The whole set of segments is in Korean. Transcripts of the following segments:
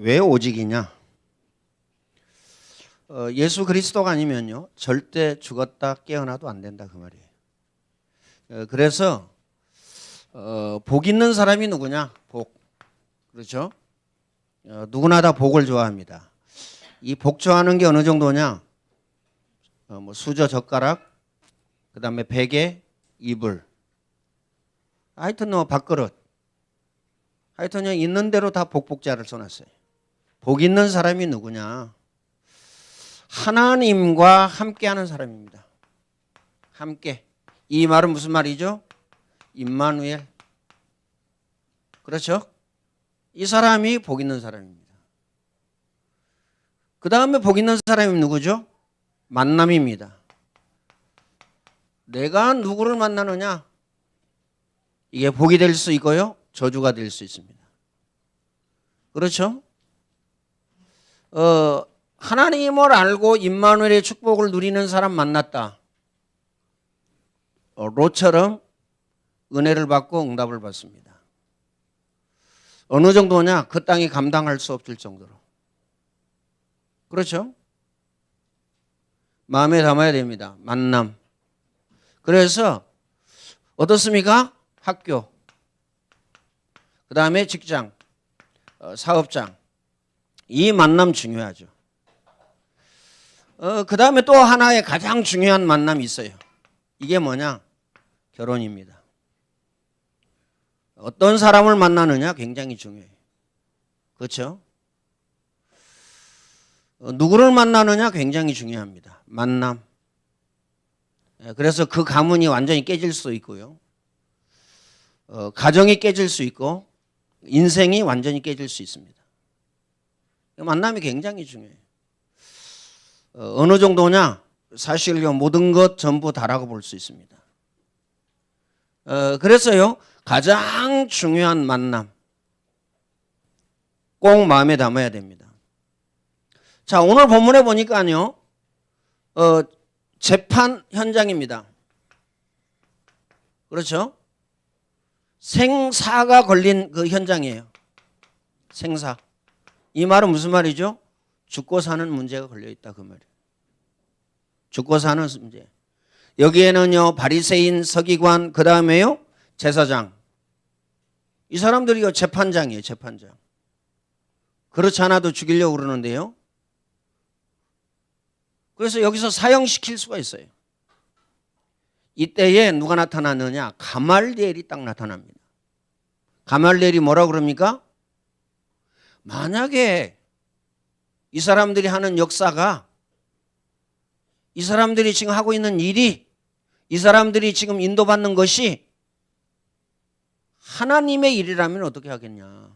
왜 오직이냐? 어, 예수 그리스도가 아니면요 절대 죽었다 깨어나도 안 된다 그 말이에요. 어, 그래서 어, 복 있는 사람이 누구냐? 복 그렇죠? 어, 누구나 다 복을 좋아합니다. 이 복 좋아하는 게 어느 정도냐? 어, 뭐 수저 젓가락, 그 다음에 베개, 이불, 하여튼 뭐 밥그릇, 하여튼 있는 대로 다 복복자를 써놨어요. 복 있는 사람이 누구냐? 하나님과 함께하는 사람입니다. 함께. 이 말은 무슨 말이죠? 임마누엘. 그렇죠? 이 사람이 복 있는 사람입니다. 그 다음에 복 있는 사람이 누구죠? 만남입니다. 내가 누구를 만나느냐? 이게 복이 될 수 있고요. 저주가 될 수 있습니다. 그렇죠? 어, 하나님을 알고 임마누엘의 축복을 누리는 사람 만났다. 어, 로처럼 은혜를 받고 응답을 받습니다. 어느 정도냐? 그 땅이 감당할 수 없을 정도로. 그렇죠? 마음에 담아야 됩니다. 만남. 그래서 어떻습니까? 학교. 그 다음에 직장, 어, 사업장. 이 만남 중요하죠. 어, 그 다음에 또 하나의 가장 중요한 만남이 있어요. 이게 뭐냐? 결혼입니다. 어떤 사람을 만나느냐 굉장히 중요해요. 그렇죠? 어, 누구를 만나느냐 굉장히 중요합니다. 만남. 예, 그래서 그 가문이 완전히 깨질 수 있고요. 어, 가정이 깨질 수 있고 인생이 완전히 깨질 수 있습니다. 만남이 굉장히 중요해요. 어, 어느 정도냐? 사실 모든 것 전부 다라고 볼 수 있습니다. 어, 그래서요 가장 중요한 만남 꼭 마음에 담아야 됩니다. 자 오늘 본문에 보니까요 어, 재판 현장입니다. 그렇죠? 생사가 걸린 그 현장이에요. 생사. 이 말은 무슨 말이죠? 죽고 사는 문제가 걸려 있다 그 말이에요. 죽고 사는 문제. 여기에는요 바리새인, 서기관, 그 다음에요 제사장. 이 사람들이요 재판장이에요 재판장. 그렇지 않아도 죽이려고 그러는데요. 그래서 여기서 사형시킬 수가 있어요. 이때에 누가 나타나느냐? 가말리엘이 딱 나타납니다. 가말리엘이 뭐라 그럽니까? 만약에 이 사람들이 하는 역사가 이 사람들이 지금 하고 있는 일이 이 사람들이 지금 인도받는 것이 하나님의 일이라면 어떻게 하겠냐?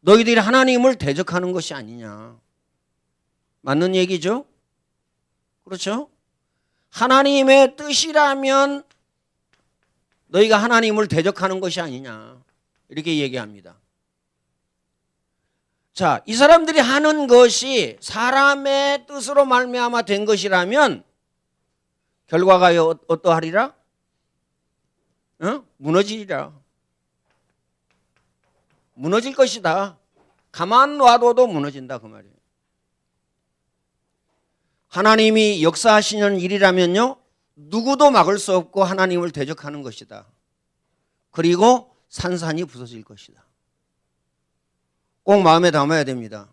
너희들이 하나님을 대적하는 것이 아니냐? 맞는 얘기죠? 그렇죠? 하나님의 뜻이라면 너희가 하나님을 대적하는 것이 아니냐. 이렇게 얘기합니다. 자, 이 사람들이 하는 것이 사람의 뜻으로 말미암아 된 것이라면 결과가 어- 어떠하리라? 어? 무너지리라. 무너질 것이다. 가만 놔둬도 무너진다 그 말이에요. 하나님이 역사하시는 일이라면요. 누구도 막을 수 없고 하나님을 대적하는 것이다. 그리고 산산이 부서질 것이다. 꼭 마음에 담아야 됩니다.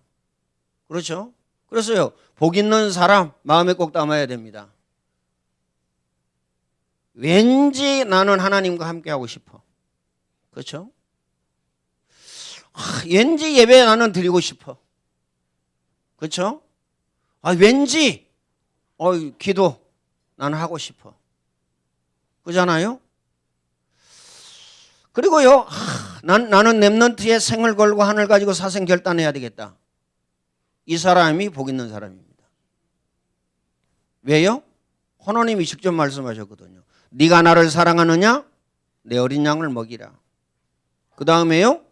그렇죠? 그래서요. 복 있는 사람 마음에 꼭 담아야 됩니다. 왠지 나는 하나님과 함께 하고 싶어. 그렇죠? 아, 왠지 예배 나는 드리고 싶어. 그렇죠? 아, 왠지 어, 기도 나는 하고 싶어. 그잖아요? 그리고요, 하, 난, 나는 랩런트의 생을 걸고 하늘 가지고 사생 결단해야 되겠다. 이 사람이 복 있는 사람입니다. 왜요? 하나님이 직접 말씀하셨거든요. 네가 나를 사랑하느냐? 내 어린 양을 먹이라. 그 다음에요,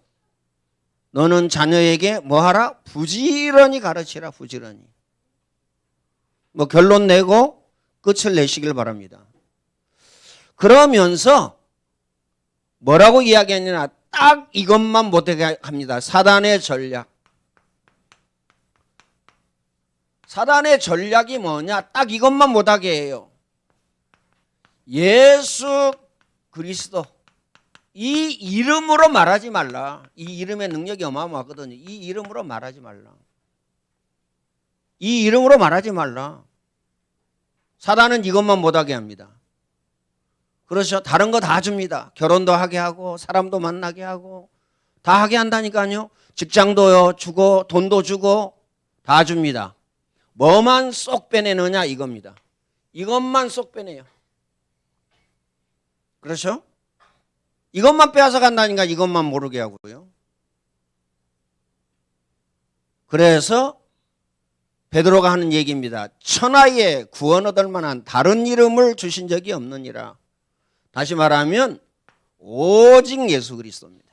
너는 자녀에게 뭐하라? 부지런히 가르치라, 부지런히. 뭐 결론 내고 끝을 내시길 바랍니다. 그러면서 뭐라고 이야기했느냐 딱 이것만 못하게 합니다. 사단의 전략. 사단의 전략이 뭐냐? 딱 이것만 못하게 해요. 예수 그리스도. 이 이름으로 말하지 말라. 이 이름의 능력이 어마어마하거든요. 이 이름으로 말하지 말라. 이 이름으로 말하지 말라. 사단은 이것만 못하게 합니다. 그렇죠. 다른 거 다 줍니다. 결혼도 하게 하고 사람도 만나게 하고 다 하게 한다니까요. 직장도 주고 돈도 주고 다 줍니다. 뭐만 쏙 빼내느냐 이겁니다. 이것만 쏙 빼내요. 그렇죠? 이것만 빼앗아 간다니까 이것만 모르게 하고요. 그래서 베드로가 하는 얘기입니다. 천하에 구원 얻을 만한 다른 이름을 주신 적이 없느니라. 다시 말하면 오직 예수 그리스도입니다.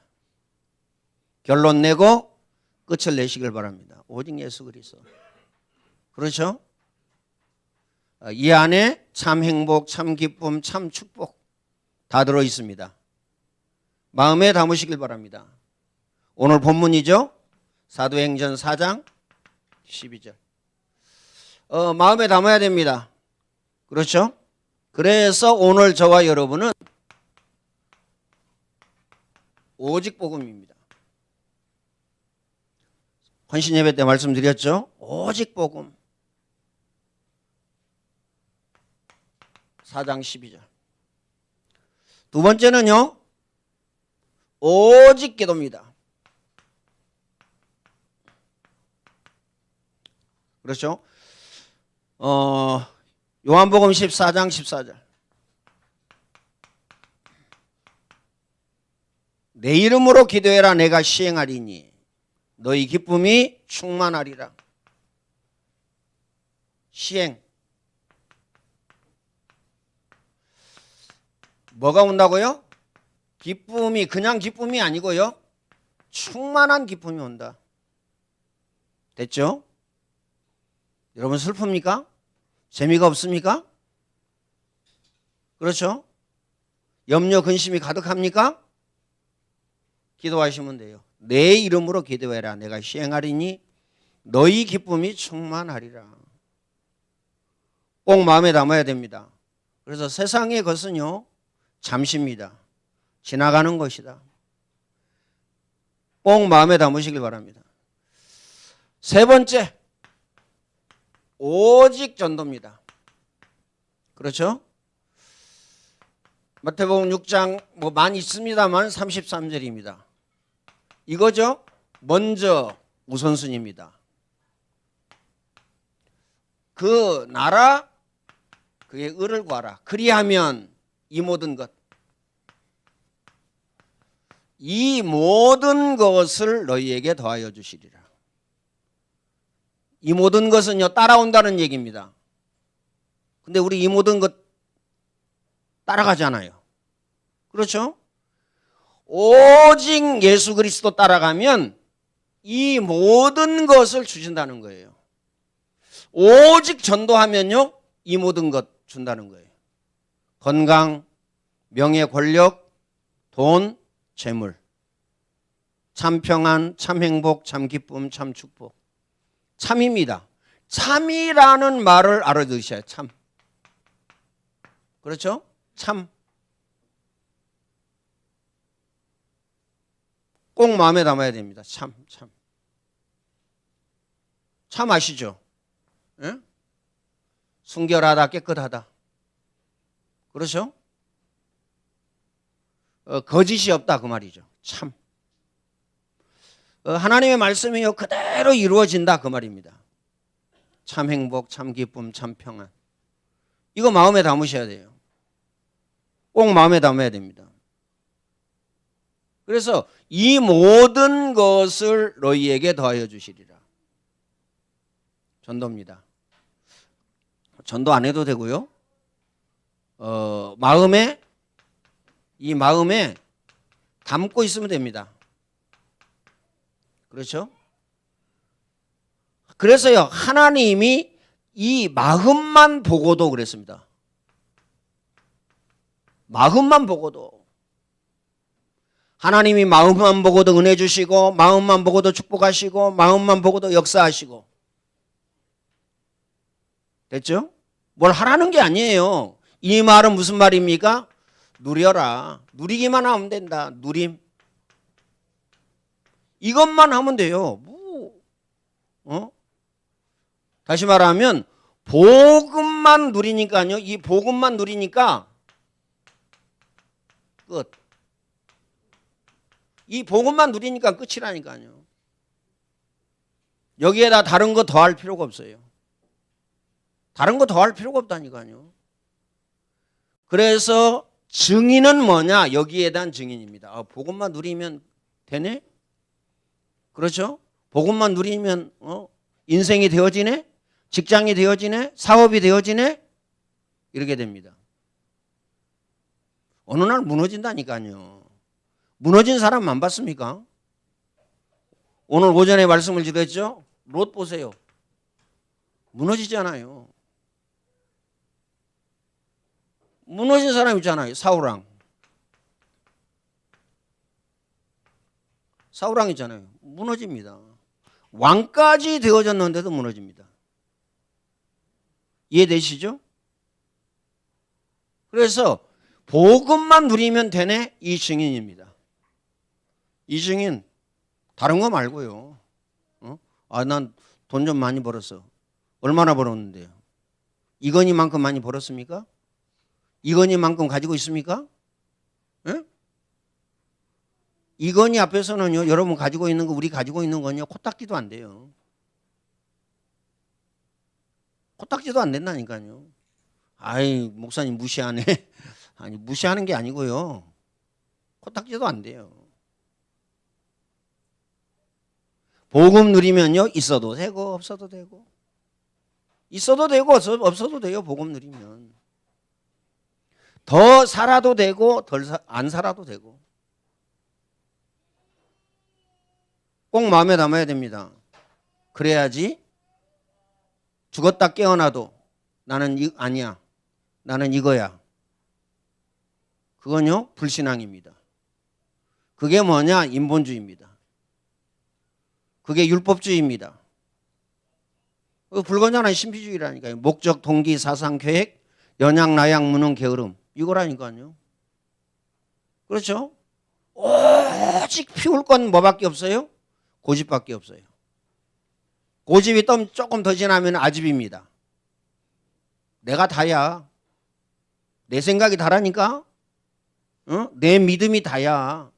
결론 내고 끝을 내시길 바랍니다. 오직 예수 그리스도. 그렇죠? 어, 이 안에 참 행복, 참 기쁨, 참 축복 다 들어 있습니다. 마음에 담으시길 바랍니다. 오늘 본문이죠. 사도행전 4장 12절. 어, 마음에 담아야 됩니다. 그렇죠? 그래서 오늘 저와 여러분은 오직 복음입니다. 헌신 예배 때 말씀드렸죠? 오직 복음. 4장 12절. 두 번째는요. 오직 기도입니다. 그렇죠? 어, 요한복음 14장 14절. 내 이름으로 기도해라 내가 시행하리니 너희 기쁨이 충만하리라. 시행. 뭐가 온다고요? 기쁨이 그냥 기쁨이 아니고요. 충만한 기쁨이 온다. 됐죠? 여러분 슬픕니까? 재미가 없습니까? 그렇죠? 염려 근심이 가득합니까? 기도하시면 돼요. 내 이름으로 기도해라. 내가 시행하리니 너희 기쁨이 충만하리라. 꼭 마음에 담아야 됩니다. 그래서 세상의 것은요 잠시입니다. 지나가는 것이다. 꼭 마음에 담으시길 바랍니다. 세 번째 오직 전도입니다. 그렇죠? 마태복음 6장 뭐 많이 있습니다만 33절입니다. 이거죠? 먼저 우선순위입니다. 그 나라 그의 의를 구하라. 그리하면 이 모든 것. 이 모든 것을 너희에게 더하여 주시리라. 이 모든 것은요 따라온다는 얘기입니다. 근데 우리 이 모든 것 따라가잖아요. 그렇죠? 오직 예수 그리스도 따라가면 이 모든 것을 주신다는 거예요. 오직 전도하면요 이 모든 것 준다는 거예요. 건강, 명예, 권력, 돈, 재물, 참 평안, 참 행복, 참 기쁨, 참 축복. 참입니다. 참이라는 말을 알아두셔야 참. 그렇죠? 참. 꼭 마음에 담아야 됩니다. 참, 참. 참 아시죠? 예? 순결하다, 깨끗하다. 그렇죠? 어, 거짓이 없다 그 말이죠. 참. 어, 하나님의 말씀이요 그대로 이루어진다 그 말입니다. 참 행복, 참 기쁨, 참 평안. 이거 마음에 담으셔야 돼요. 꼭 마음에 담아야 됩니다. 그래서 이 모든 것을 너희에게 더하여 주시리라. 전도입니다. 전도 안 해도 되고요. 어, 마음에 이 마음에 담고 있으면 됩니다. 그렇죠? 그래서요, 하나님이 이 마음만 보고도 그랬습니다. 마음만 보고도. 하나님이 마음만 보고도 은혜 주시고, 마음만 보고도 축복하시고, 마음만 보고도 역사하시고. 됐죠? 뭘 하라는 게 아니에요. 이 말은 무슨 말입니까? 누려라. 누리기만 하면 된다. 누림. 이것만 하면 돼요. 뭐, 어? 다시 말하면 복음만 누리니까요. 이 복음만 누리니까 끝. 이 복음만 누리니까 끝이라니까요. 여기에다 다른 거 더 할 필요가 없어요. 다른 거 더 할 필요가 없다니까요. 그래서 증인은 뭐냐? 여기에 대한 증인입니다. 아, 복음만 누리면 되네? 그렇죠? 복음만 누리면 어? 인생이 되어지네? 직장이 되어지네? 사업이 되어지네? 이렇게 됩니다. 어느 날 무너진다니까요. 무너진 사람 안 봤습니까? 오늘 오전에 말씀을 드렸죠? 롯 보세요. 무너지잖아요. 무너진 사람 있잖아요. 사우랑. 사우랑 있잖아요. 무너집니다. 왕까지 되어졌는데도 무너집니다. 이해되시죠? 그래서 복음만 누리면 되네 이 증인입니다. 이 증인 다른 거 말고요. 어? 아, 난 돈 좀 많이 벌었어. 얼마나 벌었는데요? 이건희만큼 많이 벌었습니까? 이건희만큼 가지고 있습니까? 예? 이건희 앞에서는요, 여러분 가지고 있는 거, 우리 가지고 있는 건요, 코딱지도 안 돼요. 코딱지도 안 된다니까요. 아이, 목사님 무시하네. 아니, 무시하는 게 아니고요. 코딱지도 안 돼요. 복음 누리면요 있어도 되고 없어도 되고 있어도 되고 없어- 없어도 돼요 복음 누리면 더 살아도 되고 덜 안 살아도 되고 꼭 마음에 담아야 됩니다 그래야지 죽었다 깨어나도 나는 이, 아니야 나는 이거야 그건요 불신앙입니다 그게 뭐냐 인본주의입니다 그게 율법주의입니다. 그 불건전한 신비주의라니까요. 목적, 동기, 사상, 계획, 연양, 나양, 무능, 게으름 이거라니까요. 그렇죠? 오직 피울 건 뭐밖에 없어요? 고집밖에 없어요. 고집이 좀 조금 더 지나면 아집입니다. 내가 다야. 내 생각이 다라니까? 어? 내 믿음이 다야.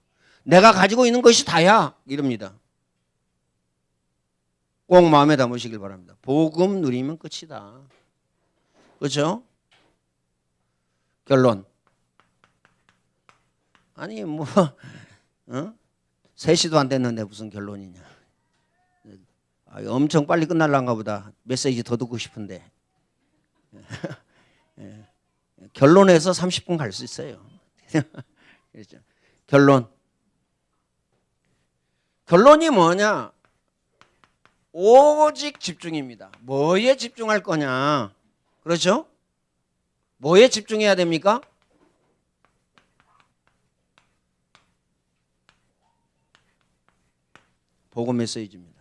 내가 가지고 있는 것이 다야. 이럽니다. 꼭 마음에 담으시길 바랍니다. 복음 누리면 끝이다. 그렇죠? 결론. 아니 뭐 어? 3시도 안 됐는데 무슨 결론이냐. 아, 엄청 빨리 끝날란가 보다. 메시지 더 듣고 싶은데. 예. 결론에서 30분 갈 수 있어요. 그렇죠? 결론. 결론이 뭐냐? 오직 집중입니다. 뭐에 집중할 거냐? 그렇죠? 뭐에 집중해야 됩니까? 복음 메시지입니다.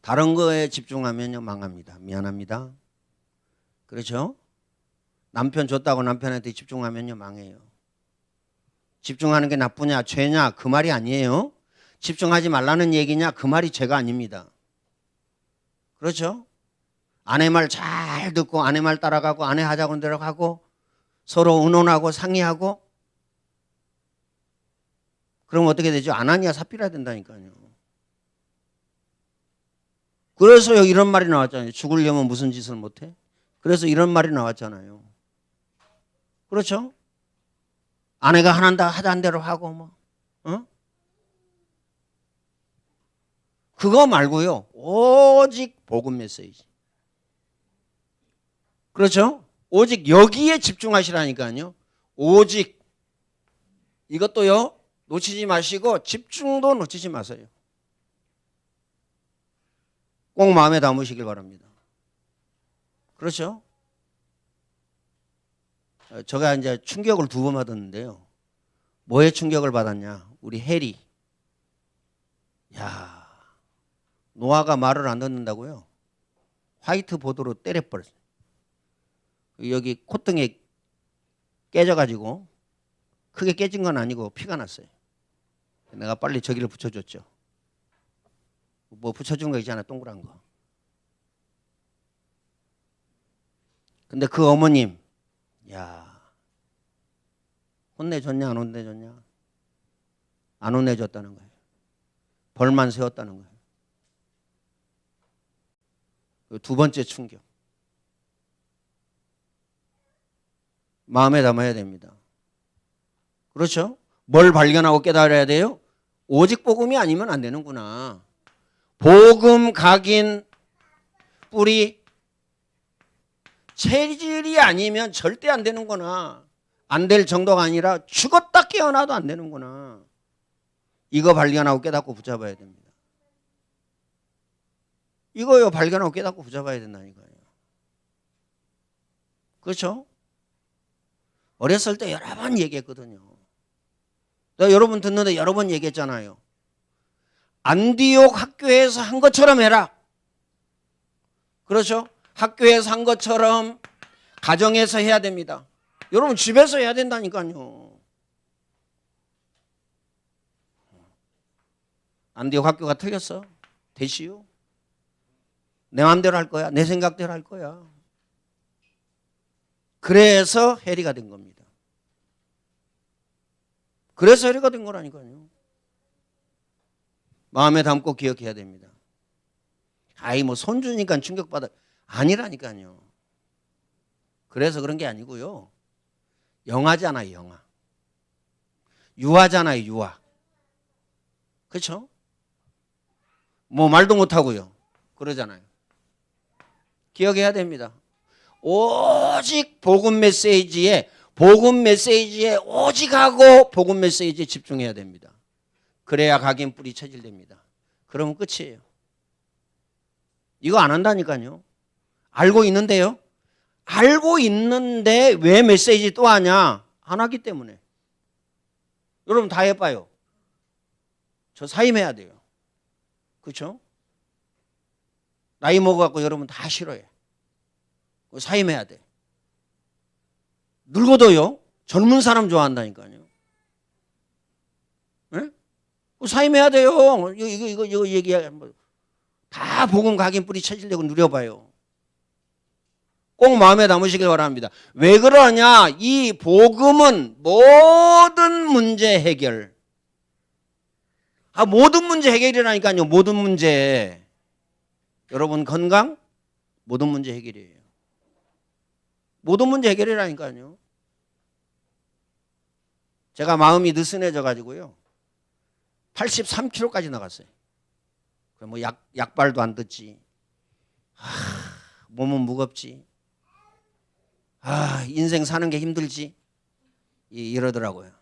다른 거에 집중하면요 망합니다. 미안합니다. 그렇죠? 남편 줬다고 남편한테 집중하면요 망해요. 집중하는 게 나쁘냐 죄냐 그 말이 아니에요. 집중하지 말라는 얘기냐? 그 말이 죄가 아닙니다. 그렇죠? 아내 말 잘 듣고 아내 말 따라가고 아내 하자고 대로 하고 서로 의논하고 상의하고 그럼 어떻게 되죠? 아나니아 삽비라 된다니까요. 그래서 여기 이런 말이 나왔잖아요. 죽으려면 무슨 짓을 못해? 그래서 이런 말이 나왔잖아요. 그렇죠? 아내가 하난다 하자는 대로 하고 뭐 어? 그거 말고요. 오직 복음 메시지. 그렇죠? 오직 여기에 집중하시라니까요. 오직 이것도요. 놓치지 마시고 집중도 놓치지 마세요. 꼭 마음에 담으시길 바랍니다. 그렇죠? 어, 제가 이제 충격을 두 번 받았는데요. 뭐에 충격을 받았냐? 우리 해리. 야, 노아가 말을 안 듣는다고요? 화이트 보드로 때려버렸어요. 여기 콧등에 깨져가지고 크게 깨진 건 아니고 피가 났어요. 내가 빨리 저기를 붙여줬죠. 뭐 붙여준 거 있잖아 동그란 거. 근데 그 어머님, 야 혼내줬냐 안 혼내줬냐? 안 혼내줬다는 거예요. 벌만 세웠다는 거예요. 그두 번째 충격. 마음에 담아야 됩니다. 그렇죠? 뭘 발견하고 깨달아야 돼요? 오직 복음이 아니면 안 되는구나. 복음 각인 뿌리 체질이 아니면 절대 안 되는구나. 안 될 정도가 아니라 죽었다 깨어나도 안 되는구나. 이거 발견하고 깨닫고 붙잡아야 됩니다. 이거요 발견하고 깨닫고 붙잡아야 된다니까요. 그렇죠? 어렸을 때 여러 번 얘기했거든요. 여러분 듣는데 여러 번 얘기했잖아요. 안디옥 학교에서 한 것처럼 해라. 그렇죠? 학교에서 한 것처럼 가정에서 해야 됩니다. 여러분 집에서 해야 된다니까요. 안디옥 학교가 틀렸어? 대시요? 내 마음대로 할 거야. 내 생각대로 할 거야. 그래서 해리가 된 겁니다. 그래서 해리가 된 거라니까요. 마음에 담고 기억해야 됩니다. 아이 뭐 손주니까 충격받아 아니라니까요. 그래서 그런 게 아니고요. 영화잖아요, 영화. 유아잖아요, 유아. 그렇죠? 뭐 말도 못 하고요. 그러잖아요. 기억해야 됩니다. 오직 복음 메시지에 복음 메시지에 오직 하고 복음 메시지에 집중해야 됩니다. 그래야 각인 뿌리 체질됩니다. 그러면 끝이에요. 이거 안 한다니까요. 알고 있는데요. 알고 있는데 왜 메시지 또 하냐? 안 하기 때문에. 여러분 다 해봐요. 저 사임해야 돼요. 그렇죠? 나이 먹어갖고 여러분 다 싫어해. 사임해야 돼. 늙어도요. 젊은 사람 좋아한다니까요. 네? 사임해야 돼요. 이거 이거 이거, 이거 얘기 다 복음 각인 뿌리 쳐지려고 누려봐요. 꼭 마음에 담으시길 바랍니다. 왜 그러냐? 이 복음은 모든 문제 해결. 아 모든 문제 해결이라니까요. 모든 문제. 여러분 건강 모든 문제 해결이에요. 모든 문제 해결이라니까요. 제가 마음이 느슨해져 가지고요. 83kg까지 나갔어요. 뭐 약, 약발도 안 듣지. 아, 몸은 무겁지. 아, 인생 사는 게 힘들지. 이, 이러더라고요.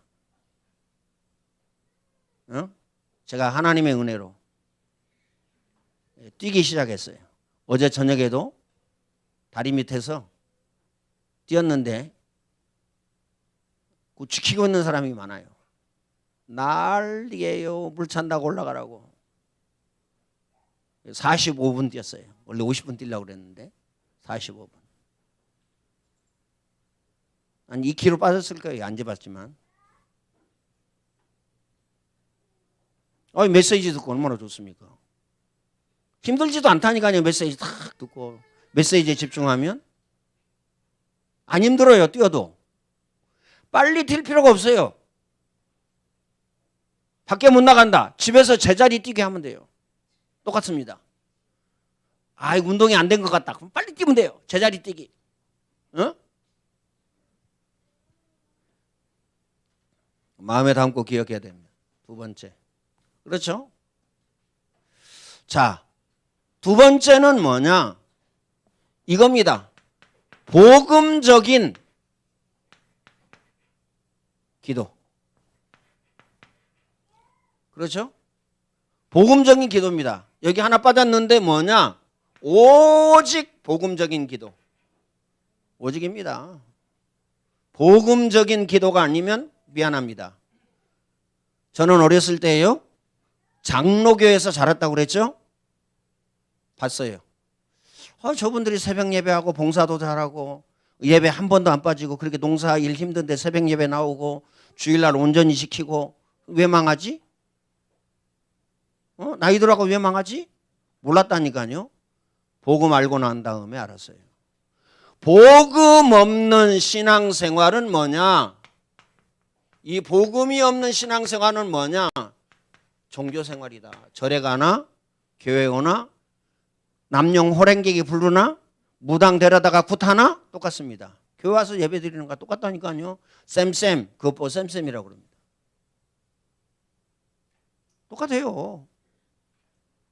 어? 제가 하나님의 은혜로 뛰기 시작했어요. 어제 저녁에도 다리 밑에서 뛰었는데 그 지키고 있는 사람이 많아요. 난리예요. 물 찬다고 올라가라고. 45분 뛰었어요. 원래 50분 뛰려고 그랬는데 45분. 한 2kg 빠졌을 거예요. 안 재봤지만. 어, 메시지 듣고 얼마나 좋습니까? 힘들지도 않다니까요. 메시지 탁 듣고 메시지에 집중하면 안 힘들어요. 뛰어도 빨리 뛸 필요가 없어요. 밖에 못 나간다. 집에서 제자리 뛰게 하면 돼요. 똑같습니다. 아, 운동이 안 된 것 같다. 그럼 빨리 뛰면 돼요. 제자리 뛰기. 어? 마음에 담고 기억해야 됩니다. 두 번째. 그렇죠? 자, 두 번째는 뭐냐? 이겁니다. 복음적인 기도. 그렇죠? 복음적인 기도입니다. 여기 하나 빠졌는데 뭐냐? 오직 복음적인 기도. 오직입니다. 복음적인 기도가 아니면 미안합니다. 저는 어렸을 때요. 장로교에서 자랐다고 그랬죠? 봤어요. 아, 저분들이 새벽 예배하고 봉사도 잘하고 예배 한 번도 안 빠지고 그렇게 농사 일 힘든데 새벽 예배 나오고 주일날 온전히 지키고 왜 망하지? 어? 나이 들어가고 왜 망하지? 몰랐다니까요. 복음 알고 난 다음에 알았어요. 복음 없는 신앙생활은 뭐냐? 이 복음이 없는 신앙생활은 뭐냐? 종교생활이다. 절에 가나 교회 오나 남용 호랭객이 부르나 무당 데려다가 굿하나 똑같습니다. 교회 와서 예배 드리는 거 똑같다니까요. 쌤쌤 그것보 쌤쌤이라고 그럽니다. 똑같아요.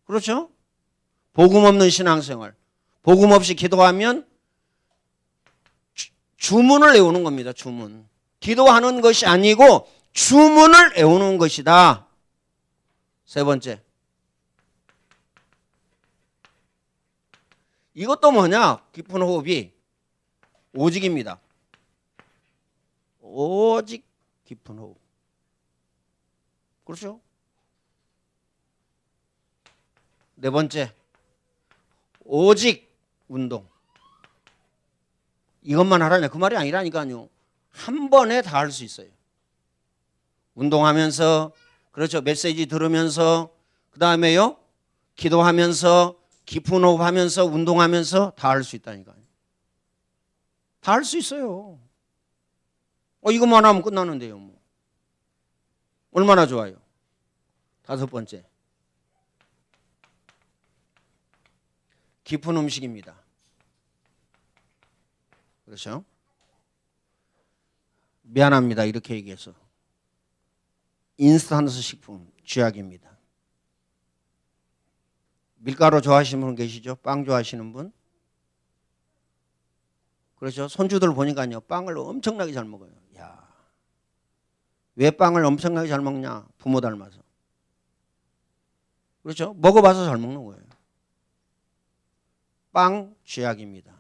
그렇죠? 복음 없는 신앙생활. 복음 없이 기도하면 주- 주문을 외우는 겁니다. 주문. 기도하는 것이 아니고 주문을 외우는 것이다. 세 번째. 이것도 뭐냐? 깊은 호흡이 오직입니다. 오직 깊은 호흡. 그렇죠? 네 번째. 오직 운동. 이것만 하라냐? 그 말이 아니라니까요. 한 번에 다 할 수 있어요. 운동하면서 그렇죠. 메시지 들으면서 그 다음에요. 기도하면서 깊은 호흡하면서 운동하면서 다 할 수 있다니까요. 다 할 수 있어요. 어 이것만 하면 끝나는데요. 뭐. 얼마나 좋아요. 다섯 번째. 깊은 음식입니다. 그렇죠? 미안합니다. 이렇게 얘기해서. 인스턴트 식품 쥐약입니다. 밀가루 좋아하시는 분 계시죠? 빵 좋아하시는 분? 그렇죠? 손주들 보니까요. 빵을 엄청나게 잘 먹어요. 야. 왜 빵을 엄청나게 잘 먹냐? 부모 닮아서. 그렇죠? 먹어봐서 잘 먹는 거예요. 빵 쥐약입니다.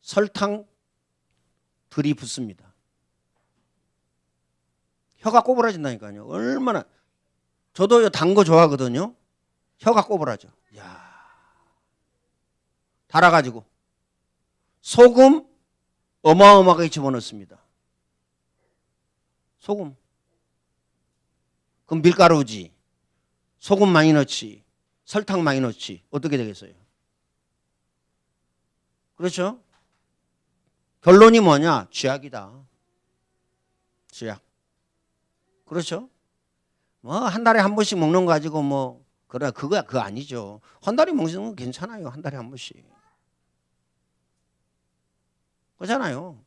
설탕 들이붓습니다. 혀가 꼬부라진다니까요. 얼마나 저도 단 거 좋아하거든요. 혀가 꼬부라져. 야. 달아 가지고 소금 어마어마하게 집어넣습니다. 소금. 그럼 밀가루지. 소금 많이 넣지. 설탕 많이 넣지. 어떻게 되겠어요? 그렇죠? 결론이 뭐냐? 쥐약이다. 쥐약. 그렇죠? 뭐 한 달에 한 번씩 먹는 거 가지고 뭐 그래 그거 아니죠. 한 달에 먹는 건 괜찮아요. 한 달에 한 번씩. 그렇잖아요.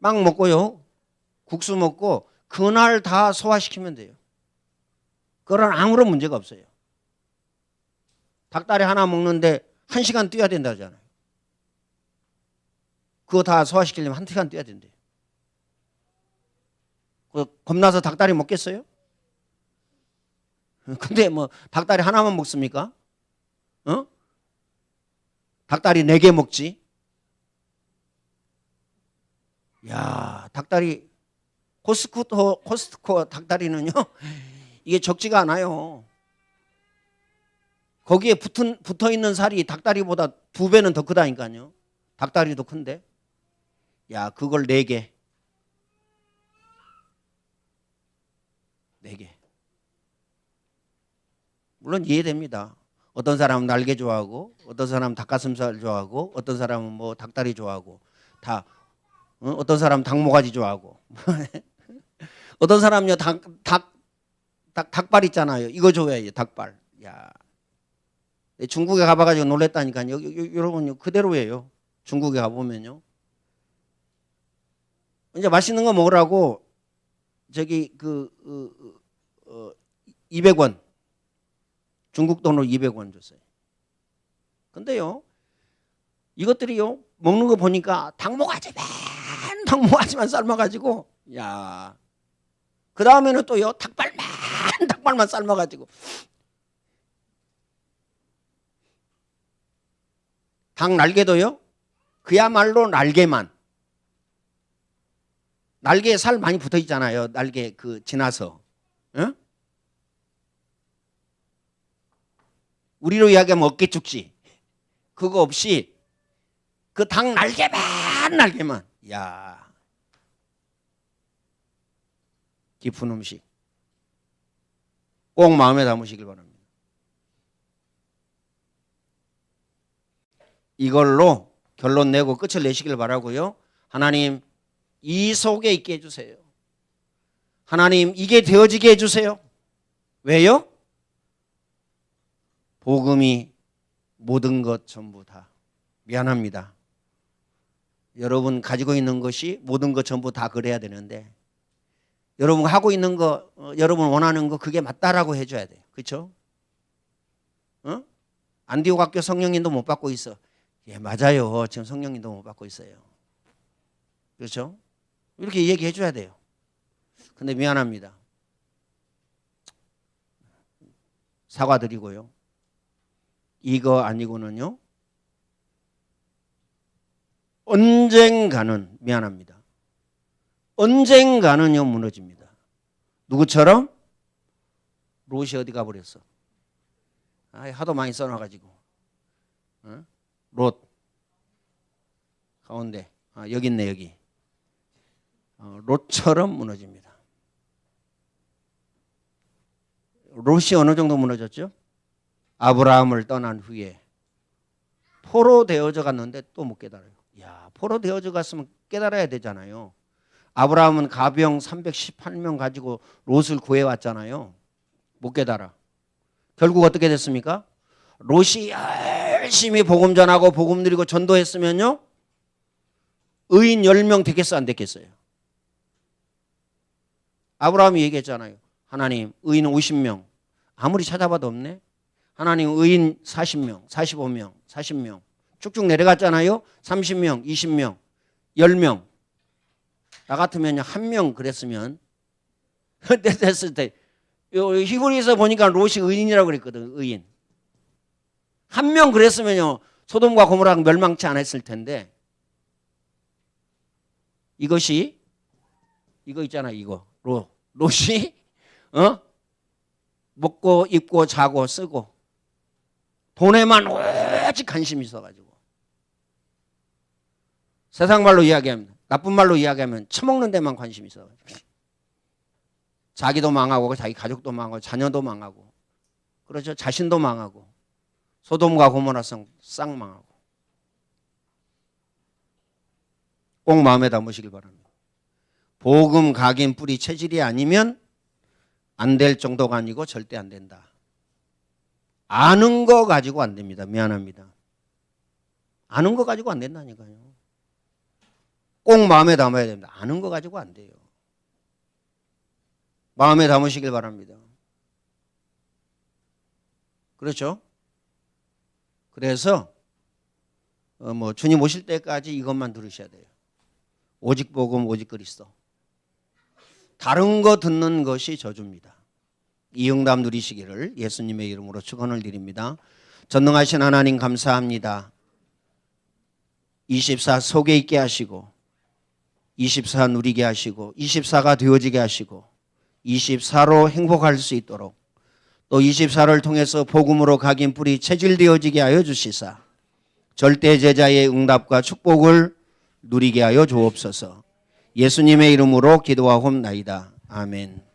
빵 먹고요. 국수 먹고 그날 다 소화시키면 돼요. 그건 아무런 문제가 없어요. 닭다리 하나 먹는데 한 시간 뛰어야 된다잖아요. 그거 다 소화시키려면 한 시간 뛰어야 된대. 그 겁나서 닭다리 먹겠어요? 근데 뭐 닭다리 하나만 먹습니까? 어? 닭다리 네 개 먹지? 야, 닭다리 코스코토 코스트코 닭다리는요. 이게 적지가 않아요. 거기에 붙은, 붙어 있는 살이 닭다리보다 두 배는 더 크다니까요. 닭다리도 큰데. 야, 그걸 네 개. 네 개. 물론 이해됩니다. 어떤 사람은 날개 좋아하고, 어떤 사람은 닭가슴살 좋아하고, 어떤 사람은 뭐 닭다리 좋아하고, 다 어? 어떤 사람은 닭모가지 좋아하고, 어떤 사람은요 닭, 닭, 닭, 닭발 있잖아요. 이거 좋아해요. 닭발. 야, 중국에 가봐가지고 놀랬다니까요. 여러분 그대로예요. 중국에 가보면요. 이제 맛있는 거 먹으라고 저기 그 어, 어, 200원 중국 돈으로 200원 줬어요. 근데요 이것들이요 먹는 거 보니까 닭모가지만 닭모가지만 삶아가지고 야. 그 다음에는 또요 닭발만 닭발만 삶아가지고 닭 날개도요 그야말로 날개만 날개에 살 많이 붙어 있잖아요 날개 그 지나서 응? 우리로 이야기하면 어깨 죽지. 그거 없이 그 닭 날개만 날개만. 야. 깊은 음식. 꼭 마음에 담으시길 바랍니다. 이걸로 결론 내고 끝을 내시길 바라고요. 하나님 이 속에 있게 해주세요. 하나님 이게 되어지게 해주세요. 왜요? 복음이 모든 것 전부 다 미안합니다. 여러분 가지고 있는 것이 모든 것 전부 다 그래야 되는데 여러분 하고 있는 거 어, 여러분 원하는 거 그게 맞다라고 해줘야 돼요. 그렇죠? 어? 안디옥 학교 성령님도 못 받고 있어. 예 맞아요. 지금 성령님도 못 받고 있어요. 그렇죠? 이렇게 얘기해 줘야 돼요. 근데 미안합니다. 사과드리고요. 이거 아니고는요. 언젠가는 미안합니다. 언젠가는요 무너집니다. 누구처럼? 롯이 어디 가버렸어? 아, 하도 많이 써놔가지고. 어? 롯 가운데 아, 여기 있네 여기. 어, 롯처럼 무너집니다. 롯이 어느 정도 무너졌죠? 아브라함을 떠난 후에 포로 되어져 갔는데 또 못 깨달아요. 야, 포로 되어져 갔으면 깨달아야 되잖아요. 아브라함은 가병 318명 가지고 롯을 구해 왔잖아요. 못 깨달아. 결국 어떻게 됐습니까? 롯이 열심히 복음 전하고 복음 드리고 전도했으면요. 의인 10명 되겠어 안 되겠어요? 아브라함이 얘기했잖아요. 하나님 의인 50명 아무리 찾아봐도 없네. 하나님 의인 40명, 45명, 40명 쭉쭉 내려갔잖아요. 30명, 20명, 10명. 나 같으면 한 명 그랬으면 됐을 때 히브리서 보니까 롯이 의인이라고 그랬거든. 의인. 한 명 그랬으면요. 소돔과 고모라 멸망치 않았을 텐데 이것이 이거 있잖아 이거 롯 롯이 어 먹고 입고 자고 쓰고 돈에만 오직 관심이 있어가지고 세상 말로 이야기하면 나쁜 말로 이야기하면 처먹는 데만 관심이 있어가지고 자기도 망하고 자기 가족도 망하고 자녀도 망하고 그렇죠 자신도 망하고 소돔과 고모라성 싹 망하고 꼭 마음에 담으시길 바랍니다. 복음 각인 뿌리 체질이 아니면 안 될 정도가 아니고 절대 안 된다. 아는 거 가지고 안 됩니다. 미안합니다. 아는 거 가지고 안 된다니까요. 꼭 마음에 담아야 됩니다. 아는 거 가지고 안 돼요. 마음에 담으시길 바랍니다. 그렇죠? 그래서 어, 뭐 주님 오실 때까지 이것만 들으셔야 돼요. 오직 복음 오직 그리스도. 다른 거 듣는 것이 저주입니다. 이 응답 누리시기를 예수님의 이름으로 축원을 드립니다. 전능하신 하나님 감사합니다. 24 속에 있게 하시고 24 누리게 하시고 24가 되어지게 하시고 24로 행복할 수 있도록 또 24를 통해서 복음으로 각인 뿌리 체질되어지게 하여 주시사 절대 제자의 응답과 축복을 누리게 하여 주옵소서. 예수님의 이름으로 기도하옵나이다. 아멘.